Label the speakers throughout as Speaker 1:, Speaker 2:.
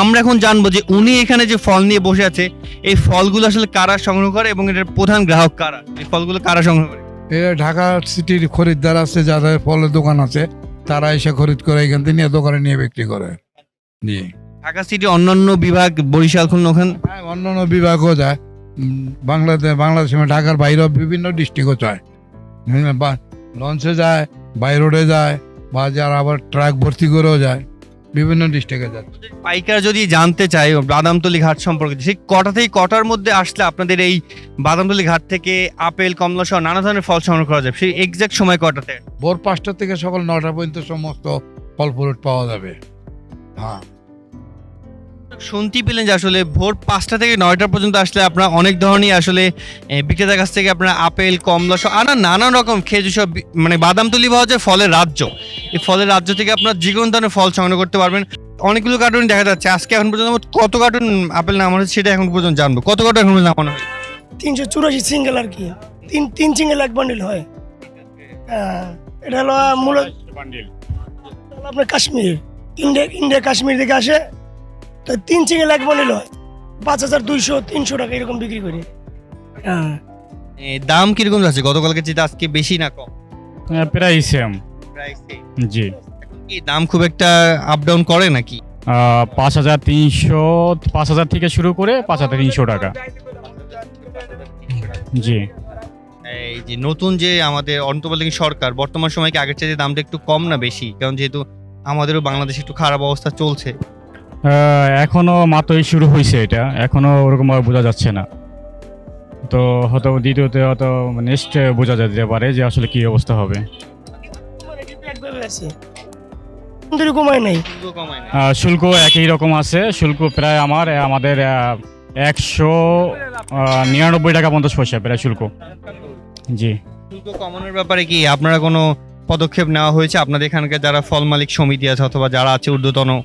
Speaker 1: আমরা এখন জানব যে উনি এখানে যে ফল নিয়ে বসে আছে এই ফলগুলো আসলে কারা সংগ্রহ করে এবং এটার প্রধান গ্রাহক কারা? এই ফলগুলো কারা সংগ্রহ করে?
Speaker 2: ঢাকা সিটির খরিদ্দার আছে যাদের ফলের দোকান আছে তারা এসে খরিদ করে এখান থেকে নিয়ে দোকানে নিয়ে বিক্রি করে। জি
Speaker 1: ঢাকা সিটি অন্যান্য বিভাগ বরিশাল খুলনা ওখানে
Speaker 2: হ্যাঁ অন্যান্য বিভাগও যায়। বাংলাদেশ বাংলাদেশে ঢাকার বাইরেও বিভিন্ন ডিস্ট্রিক্টও যায়। বা লঞ্চে যায় বাই রোডে যায় বা যারা আবার ট্রাক ভর্তি করেও যায়। বিভিন্ন ডিস্ট্রিক্টে যাচ্ছে।
Speaker 1: পাইকার যদি জানতে চাই বাদামতলি ঘাট সম্পর্কে সেই কটা থেকে কটার মধ্যে আসলে আপনাদের এই বাদামতলি ঘাট থেকে আপেল কমলা সহ নানা ধরনের ফল সংগ্রহ করা যাবে? সেই এক্সাক্ট সময় কটাতে?
Speaker 2: ভোর পাঁচটা থেকে সকাল নটা পর্যন্ত সমস্ত ফল ফ্রুট পাওয়া যাবে। হ্যাঁ।
Speaker 1: শুনতে পেলেন যে আসলে ভোর পাঁচটা থেকে নয়টা পর্যন্ত আসলে আপনারা অনেক ধরনের আসলে বিক্রেতার কাছ থেকে আপনারা আপেল কমলা সব আনা নানান রকম খেজুর সব মানে বাদামতলি পাওয়া যায় ফলের রাজ্য। এই ফলের রাজ্য থেকে আপনার যে কোনো ধরনের ফল সংগ্রহ করতে পারবেন। অনেকগুলো কার্টুন দেখা যাচ্ছে। আজকে এখন পর্যন্ত কত কার্টুন আপেল নামানো হয়েছে সেটা এখন পর্যন্ত জানব। কত কার্টুন এখন পর্যন্ত নামানো হয়েছে?
Speaker 3: তিনশো চুরাশি সিঙ্গেল আর কি। তিন তিন সিঙ্গেল এক বান্ডিল হয়। হ্যাঁ, এটা হলো মূলত হলো আপনার কাশ্মীর। ইন্ডিয়া ইন্ডিয়া কাশ্মীর থেকে আসে। তো তিন সিঙ্গেল এক বান্ডিল হয় পাঁচ হাজার দুইশো তিনশো টাকা এরকম বিক্রি করি। হ্যাঁ।
Speaker 1: এ, দাম কীরকম যাচ্ছে? গতকালকে চেয়ে আজকে বেশি না কম?
Speaker 4: হ্যাঁ, প্রায় সেম জি।
Speaker 1: কি দাম খুব একটা আপ ডাউন করে নাকি?
Speaker 4: আহ, পাঁচ হাজার তিনশো পাঁচ হাজার থেকে শুরু করে পাঁচ হাজার তিনশো টাকা। জি।
Speaker 1: এই যে নতুন যে আমাদের অন্তর্বর্তী সরকার বর্তমান সময় কি আগের চাইতে দামটা একটু কম না বেশি? কারণ যেহেতু আমাদেরও বাংলাদেশে একটু খারাপ অবস্থা চলছে।
Speaker 4: আহ, এখনও মাত্রই শুরু হয়েছে এটা। এখনও ওরকম ভাবে বোঝা যাচ্ছে না। তো হয়তো দ্বিতীয়তে হয়তো নেক্সট বোঝা যেতে পারে যে আসলে কি অবস্থা হবে।
Speaker 3: একভাবে কমায় নাই।
Speaker 4: শুল্ক একই রকম আছে। শুল্ক প্রায় আমার আমাদের একশো নিরানব্বই টাকা পঞ্চাশ পয়সা প্রায় শুল্ক। জি।
Speaker 1: শুল্ক কমানোর ব্যাপারে কি আপনারা কোনো পদক্ষেপ নেওয়া হয়েছে? আপনাদের এখানকার যারা ফল মালিক সমিতি আছে অথবা যারা আছে ঊর্ধ্বতন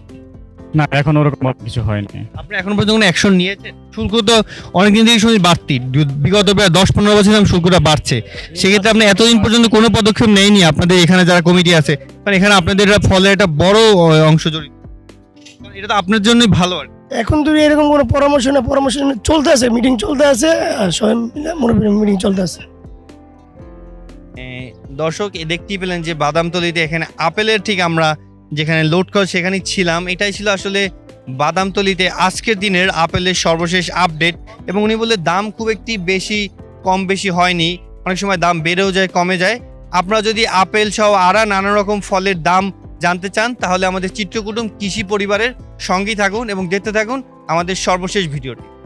Speaker 4: না এখন ওরকম কিছু হয়নি।
Speaker 1: আপনি এখন পর্যন্ত কোনো অ্যাকশন নিয়েছেন? শুল্ক তো অনেকদিন থেকে শুনি বাড়তি। বিগত প্রায় দশ পনেরো বছর ধরে শুল্কটা বাড়ছে। সেক্ষেত্রে আপনি এতদিন পর্যন্ত কোনো পদক্ষেপ নেয়নি আপনাদের এখানে যারা কমিটি আছে? কারণ এখানে আপনাদের ফলের একটা বড় অংশ জড়িত। এটা তো আপনার জন্যই ভালো আর কি।
Speaker 3: এখন তো এরকম কোনো পরামর্শ না পরামর্শ চলতে আছে মিটিং চলতে আছে সবাই মিটিং চলতে আছে।
Speaker 1: দর্শক এ দেখতেই পেলেন যে বাদামতলিতে এখানে আপেলের ঠিক আমরা যেখানে লোড কর সেখানেই ছিলাম। এটাই ছিল আসলে বাদামতলিতে আজকের দিনের আপেলের সর্বশেষ আপডেট এবং উনি বললে দাম খুব একটি বেশি, কম বেশি হয়নি। অনেক সময় দাম বেড়েও যায়, কমে যায়। আপনারা যদি আপেল সহ আরা নানা রকম ফলের দাম জানতে চান, তাহলে আমাদের চিত্রকুটুম কৃষি পরিবারের সঙ্গেই থাকুন এবং দেখতে থাকুন আমাদের সর্বশেষ ভিডিওটি।